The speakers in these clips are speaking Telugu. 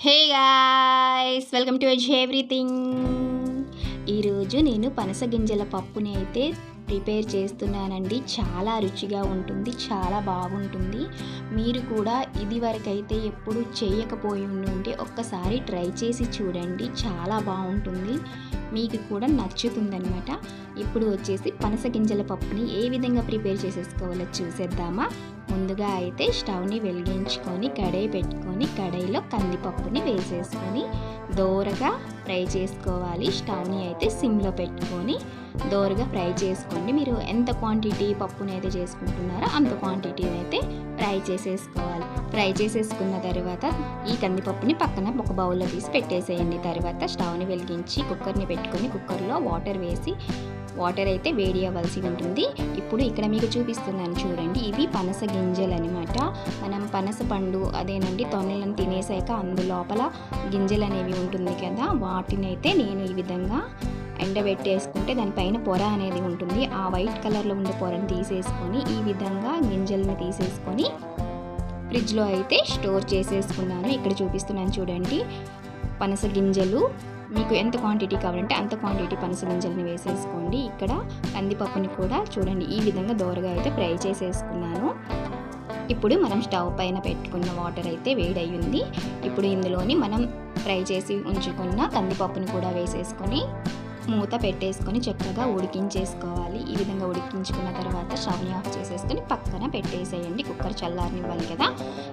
Hey guys welcome to ez everything. ఈరోజు నేను పనస గింజల పప్పుని అయితే ప్రిపేర్ చేస్తున్నానండి. చాలా రుచిగా ఉంటుంది చాలా బాగుంటుంది. మీరు కూడా ఇది వరకైతే ఎప్పుడు చేయకపోయి ఉంటే ఒక్కసారి ట్రై చేసి చూడండి. చాలా బాగుంటుంది. మీకు కూడా నచ్చుతుందనమాట ఇప్పుడు వచ్చేసి పనస గింజల పప్పుని ఏ విధంగా ప్రిపేర్ చేసేసుకోవాలో చూసేద్దామా? ముందుగా అయితే స్టవ్ని వెలిగించుకొని కడాయి పెట్టుకొని కడాయిలో కందిపప్పుని వేసేసుకొని దోరగా ఫ్రై చేసుకోవాలి. స్టవ్ని అయితే సిమ్లో పెట్టుకొని దోరగా ఫ్రై చేసుకోండి మీరు ఎంత క్వాంటిటీ పప్పుని అయితే చేసుకుంటున్నారో అంత క్వాంటిటీని అయితే ఫ్రై చేసేసుకోవాలి. ఫ్రై చేసేసుకున్న తర్వాత ఈ కందిపప్పుని పక్కన ఒక బౌల్లో తీసి పెట్టేసేయండి. తర్వాత స్టవ్ని వెలిగించి కుక్కర్ని పెట్టుకొని కుక్కర్లో వాటర్ వేసి వాటర్ అయితే వేడి అవ్వాల్సి ఉంటుంది. ఇప్పుడు ఇక్కడ మీకు చూపిస్తున్నాను చూడండి. ఇవి పనస గింజలు అనమాట మనం పనస పండు అదేనండి తొనలను తినేసాక అందులోపల గింజలు అనేవి ఉంటుంది కదా వాటిని అయితే నేను ఈ విధంగా ఎండబెట్టేసుకుంటే దానిపైన పొర అనేది ఉంటుంది. ఆ వైట్ కలర్లో ఉండే పొరను తీసేసుకొని ఈ విధంగా గింజల్ని తీసేసుకొని ఫ్రిడ్జ్లో అయితే స్టోర్ చేసేసుకున్నాను. ఇక్కడ చూపిస్తున్నాను చూడండి. పనస గింజలు. మీకు ఎంత క్వాంటిటీ కావాలంటే అంత క్వాంటిటీ పనస గింజల్ని వేసేసుకోండి. ఇక్కడ కందిపప్పుని కూడా చూడండి. ఈ విధంగా దోరగా అయితే ఫ్రై చేసేసుకున్నాను. ఇప్పుడు మనం స్టవ్ పైన పెట్టుకున్న వాటర్ అయితే వేడయ్యింది. ఇప్పుడు ఇందులోని మనం ఫ్రై చేసి ఉంచుకున్న కందిపప్పుని కూడా వేసేసుకొని మూత పెట్టేసుకొని చక్కగా ఉడికించేసుకోవాలి. ఈ విధంగా ఉడికించుకున్న తర్వాత స్టవ్ని ఆఫ్ చేసేసుకొని పక్కన పెట్టేసేయండి. కుక్కర్ చల్లారనివ్వాలి కదా.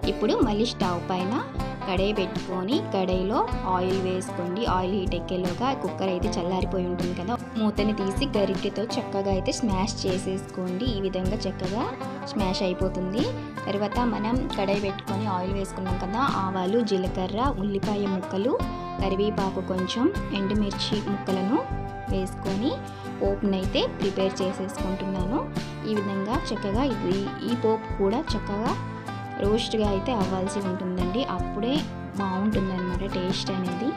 ఇప్పుడు మళ్ళీ స్టవ్ పైన కడాయి పెట్టుకొని కడాయిలో ఆయిల్ వేసుకోండి. ఆయిల్ హీట్ ఎక్కేలోగా కుక్కర్ అయితే చల్లారిపోయి ఉంటుంది కదా. మూతని తీసి గరిటెతో చక్కగా అయితే స్మాష్ చేసేసుకోండి. ఈ విధంగా చక్కగా స్మాష్ అయిపోతుంది. తర్వాత మనం కడాయి పెట్టుకొని ఆయిల్ వేసుకున్నాం కదా ఆవాలు జీలకర్ర ఉల్లిపాయ ముక్కలు కరివేపాకు కొంచెం ఎండుమిర్చి ముక్కలను వేసుకొని పోపునైతే ప్రిపేర్ చేసేసుకుంటున్నాను. ఈ విధంగా చక్కగా ఇది ఈ పోపు కూడా చక్కగా రోస్ట్గా అయితే అవ్వాల్సి ఉంటుందండి. అప్పుడే బాగుంటుందన్నమాట టేస్ట్ అనేది.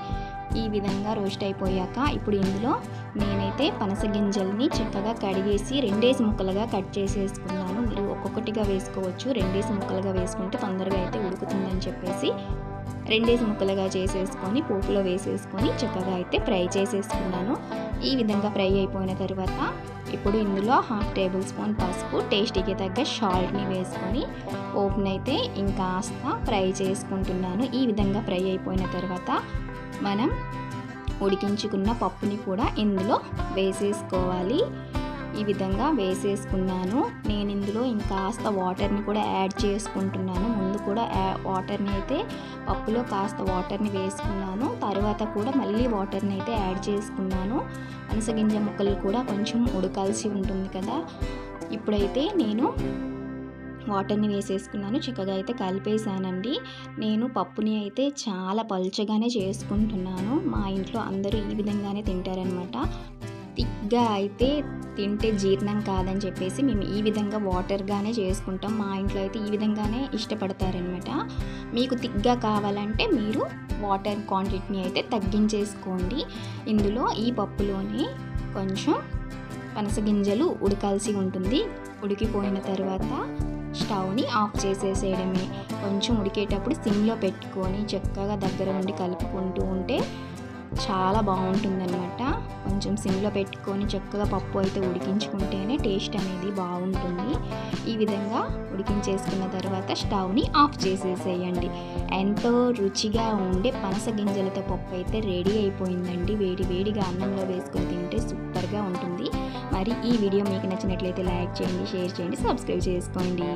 ఈ విధంగా రోస్ట్ అయిపోయాక ఇప్పుడు ఇందులో నేనైతే పనస గింజల్ని చక్కగా కడిగేసి రెండేసి ముక్కలుగా కట్ చేసేసుకున్నాను. మీరు ఒక్కొక్కటిగా వేసుకోవచ్చు. రెండేసి ముక్కలుగా వేసుకుంటే తొందరగా అయితే ఉడుకుతుందని చెప్పేసి రెండేసి ముక్కలుగా చేసేసుకొని పోపులో వేసేసుకొని చక్కగా అయితే ఫ్రై చేసేసుకున్నాను. ఈ విధంగా ఫ్రై అయిపోయిన తర్వాత ఇప్పుడు ఇందులో హాఫ్ టేబుల్ స్పూన్ పసుపు టేస్టీకి తగ్గ షాల్ట్ని వేసుకొని పోపునైతే ఇంకాస్త ఫ్రై చేసుకుంటున్నాను. ఈ విధంగా ఫ్రై అయిపోయిన తర్వాత మనం ఉడికించుకున్న పప్పుని కూడా ఇందులో వేసేసుకోవాలి. ఈ విధంగా వేసేసుకున్నాను. నేను ఇందులో ఇంకాస్త వాటర్ని కూడా యాడ్ చేసుకుంటున్నాను. ముందు కూడా వాటర్ని అయితే పప్పులో కాస్త వాటర్ని వేసుకున్నాను. తర్వాత కూడా మళ్ళీ వాటర్ని అయితే యాడ్ చేసుకున్నాను. అనసగింజ ముక్కలు కూడా కొంచెం ఉడకాల్సి ఉంటుంది కదా. ఇప్పుడైతే నేను వాటర్ని వేసేసుకున్నాను. చక్కగా అయితే కలిపేసానండి నేను పప్పుని అయితే చాలా పలుచగానే చేసుకుంటున్నాను. మా ఇంట్లో అందరూ ఈ విధంగానే తింటారనమాట థిక్గా అయితే తింటే జీర్ణం కాదని చెప్పేసి మేము ఈ విధంగా వాటర్గానే చేసుకుంటాం. మా ఇంట్లో అయితే ఈ విధంగానే ఇష్టపడతారనమాట మీకు థిక్గా కావాలంటే మీరు వాటర్ క్వాంటిటీని అయితే తగ్గించేసుకోండి. ఇందులో ఈ పప్పులోనే కొంచెం పనసగింజలు ఉడకాల్సి ఉంటుంది. ఉడికిపోయిన తర్వాత స్టవ్ని ఆఫ్ చేసేసేయడమే. కొంచెం ఉడికేటప్పుడు సిమ్లో పెట్టుకొని చక్కగా దగ్గర ఉండి కలుపుకుంటూ ఉంటే చాలా బాగుంటుందన్నమాట. కొంచెం సిమ్లో పెట్టుకొని చక్కగా పప్పు అయితే ఉడికించుకుంటేనే టేస్ట్ అనేది బాగుంటుంది. ఈ విధంగా ఉడికించేసుకున్న తర్వాత స్టవ్ని ఆఫ్ చేసేసేయండి. ఎంతో రుచిగా ఉండే పనస గింజలతో పప్పు అయితే రెడీ అయిపోయిందండి. వేడి వేడిగా అన్నంలో వేసుకొని తింటే సూపర్గా ఉంటుంది. మరి ఈ వీడియో మీకు నచ్చినట్లయితే లైక్ చేయండి షేర్ చేయండి సబ్స్క్రైబ్ చేసుకోండి.